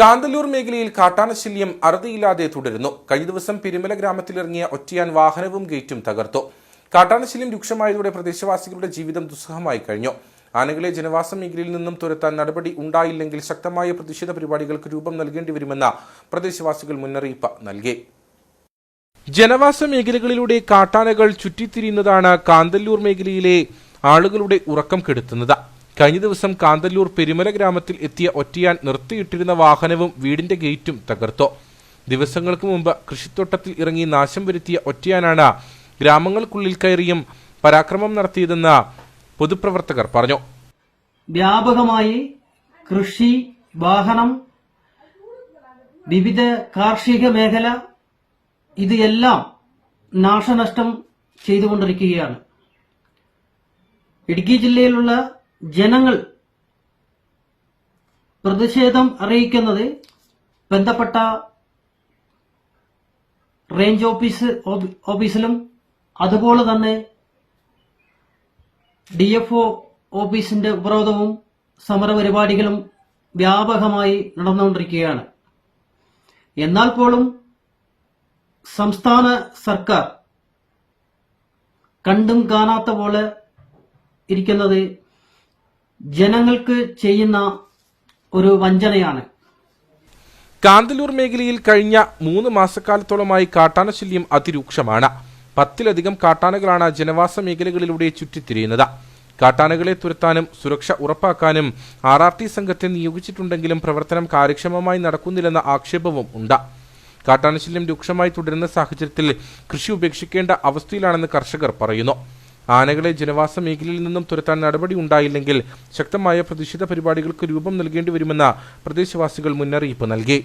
കാന്തല്ലൂർ മേഖലയിൽ കാട്ടാനശല്യം അറുതിയില്ലാതെ തുടരുന്നു. കഴിഞ്ഞ ദിവസം പെരുമല ഗ്രാമത്തിലിറങ്ങിയ ഒറ്റയാൻ വാഹനവും ഗേറ്റും തകർത്തു. കാട്ടാനശല്യം രൂക്ഷമായതോടെ പ്രദേശവാസികളുടെ ജീവിതം ദുസ്സഹമായി കഴിഞ്ഞു. ആനകളെ ജനവാസ മേഖലയിൽ നിന്നും തുരത്താൻ നടപടി ഉണ്ടായില്ലെങ്കിൽ ശക്തമായ പ്രതിഷേധ പരിപാടികൾക്ക് രൂപം നൽകേണ്ടി വരുമെന്ന് പ്രദേശവാസികൾ മുന്നറിയിപ്പ് നൽകി. ജനവാസ മേഖലകളിലൂടെ കാട്ടാനകൾ ചുറ്റിത്തിരിയുന്നതാണ് കാന്തല്ലൂർ മേഖലയിലെ ആളുകളുടെ ഉറക്കം കെടുത്തുന്നത്. കഴിഞ്ഞ ദിവസം കാന്തല്ലൂർ പെരുമല ഗ്രാമത്തിൽ എത്തിയ ഒറ്റയാൻ നിർത്തിയിട്ടിരുന്ന വാഹനവും വീടിന്റെ ഗേറ്റും തകർത്തു. ദിവസങ്ങൾക്ക് മുമ്പ് കൃഷിത്തോട്ടത്തിൽ ഇറങ്ങി നാശം വരുത്തിയ ഒറ്റയാനാണ് ഗ്രാമങ്ങൾക്കുള്ളിൽ കയറിയും പരാക്രമം നടത്തിയതെന്ന് പൊതുപ്രവർത്തകർ പറഞ്ഞു. വ്യാപകമായി കൃഷി വാഹനം വിവിധ കാർഷിക മേഖല ഇത് എല്ലാം നാശനഷ്ടം ചെയ്തുകൊണ്ടിരിക്കുകയാണ്. ഇടുക്കി ജില്ലയിലുള്ള ജനങ്ങൾ പ്രതിഷേധം അറിയിക്കുന്നത് ബന്ധപ്പെട്ട റേഞ്ച് ഓഫീസ് ഓഫീസിലും അതുപോലെ തന്നെ ഡി എഫ് ഒ ഓഫീസിന്റെ ഉപരോധവും സമരപരിപാടികളും വ്യാപകമായി നടന്നുകൊണ്ടിരിക്കുകയാണ്. എന്നാൽ പോലും സംസ്ഥാന സർക്കാർ കണ്ടും കാണാത്ത പോലെ ഇരിക്കുന്നത് ജനങ്ങൾക്ക് ചെയ്യുന്ന ഒരു വഞ്ചനയാണ്. കാന്തല്ലൂർ മേഖലയിൽ കഴിഞ്ഞ മൂന്ന് മാസക്കാലത്തോളമായി കാട്ടാനശല്യം അതിരൂക്ഷമാണ്. പത്തിലധികം കാട്ടാനകളാണ് ജനവാസ മേഖലകളിലൂടെ ചുറ്റിത്തിരിയുന്നത്. കാട്ടാനകളെ തുരത്താനും സുരക്ഷ ഉറപ്പാക്കാനും ആർ ആർ ടി സംഘത്തെ നിയോഗിച്ചിട്ടുണ്ടെങ്കിലും പ്രവർത്തനം കാര്യക്ഷമമായി നടക്കുന്നില്ലെന്ന ആക്ഷേപവും ഉണ്ട്. കാട്ടാനശല്യം രൂക്ഷമായി തുടരുന്ന സാഹചര്യത്തിൽ കൃഷി ഉപേക്ഷിക്കേണ്ട അവസ്ഥയിലാണെന്ന് കർഷകർ പറയുന്നു. ആനകളെ ജനവാസ മേഖലയിൽ നിന്നും തുരത്താൻ നടപടി ഉണ്ടായില്ലെങ്കിൽ ശക്തമായ പ്രതിഷേധ പരിപാടികൾക്ക് രൂപം നൽകേണ്ടി വരുമെന്ന് പ്രദേശവാസികൾ മുന്നറിയിപ്പ് നൽകി.